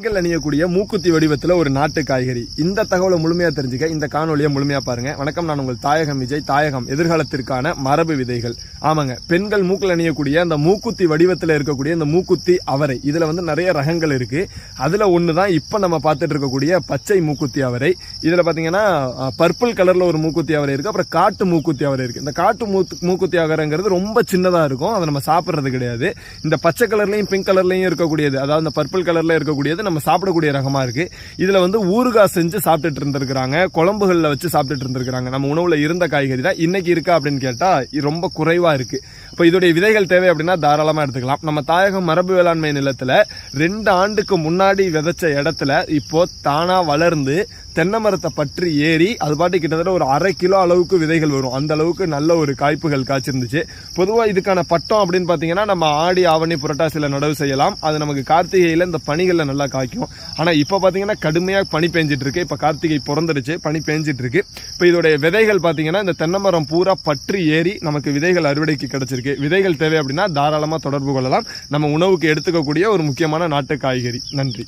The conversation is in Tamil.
பெண்கள் அணியக்கூடிய மூக்குத்தி வடிவத்தில் ஒரு நாட்டு காய்கறி. இந்த தகவலை முழுமையாக தெரிஞ்சுக்க இந்த காணொலியை முழுமையா பாருங்க. வணக்கம் நான் உங்கள் தாயகம் விஜய். தாயகம் எதிர்காலத்திற்கான மரபு விதைகள். ஆமாங்க பெண்கள் மூக்கில் அணியக்கூடிய அந்த மூக்குத்தி வடிவத்தில் இருக்கக்கூடிய இந்த மூக்குத்தி அவரை. இதில் வந்து நிறைய ரகங்கள் இருக்கு. அதில் ஒன்று தான் இப்போ நம்ம பார்த்துட்டு இருக்கக்கூடிய பச்சை மூக்குத்தி அவரை. இதில் பார்த்தீங்கன்னா பர்பிள் கலரில் ஒரு மூக்குத்தி அவரை இருக்கு. அப்புறம் காட்டு மூக்குத்தி அவரை இருக்கு. இந்த காட்டு மூத்து- மூக்குத்தி அவரைங்கிறது ரொம்ப சின்னதாக இருக்கும். அதை நம்ம சாப்பிட்றது கிடையாது. இந்த பச்சை கலர்லேயும் பிங்க் கலர்லையும் இருக்கக்கூடியது. அதாவது இந்த பர்பிள் கலரில் இருக்கக்கூடியது நம்ம சாப்பிடக்கூடிய ரகமாக இருக்குது இதில் வந்து ஊறுகாய் செஞ்சு சாப்பிட்டுட்டு இருந்திருக்கிறாங்க. குழம்புகளில் வச்சு சாப்பிட்டுட்டு இருந்திருக்கிறாங்க. நம்ம உணவில் இருந்த காய்கறி தான் இன்றைக்கி இருக்கா அப்படின்னு கேட்டால் இது ரொம்ப குறைவாக இருக்குது இப்போ இதோடைய விதைகள் தேவை அப்படின்னா தாராளமாக எடுத்துக்கலாம். நம்ம தாயகம் மரபு வேளாண்மை நிலத்தில் ரெண்டு ஆண்டுக்கு முன்னாடி விதைச்ச இடத்துல இப்போது தானாக வளர்ந்து தென்னை மரத்தை பற்றி ஏறி அது பாட்டு கிட்டத்தட்ட ஒரு அரை கிலோ அளவுக்கு விதைகள் வரும். அந்த அளவுக்கு நல்ல ஒரு காய்ப்புகள் காய்ச்சிருந்துச்சு. பொதுவாக இதுக்கான பட்டம் அப்படின்னு பார்த்தீங்கன்னா நம்ம ஆடி ஆவணி புரட்டாசியில் நடவு செய்யலாம். அது நமக்கு கார்த்திகையில் இந்த பனிகளில் நல்லா காய்க்கும். ஆனால் இப்போ பார்த்தீங்கன்னா கடுமையாக பனி பெஞ்சிட்டு இருக்கு. இப்போ கார்த்திகை பிறந்துருச்சு பனி பெஞ்சிட்டு இருக்கு. இப்போ இதோடைய விதைகள் பார்த்தீங்கன்னா இந்த தென்னை மரம் பூரா பற்றி ஏறி நமக்கு விதைகள் அறுவடைக்கு கிடைச்சிருக்கு. விதைகள் தேவை அப்படின்னா தாராளமாக தொடர்பு கொள்ளலாம். நம்ம உணவுக்கு எடுத்துக்கக்கூடிய ஒரு முக்கியமான நாட்டு காய்கறி. நன்றி.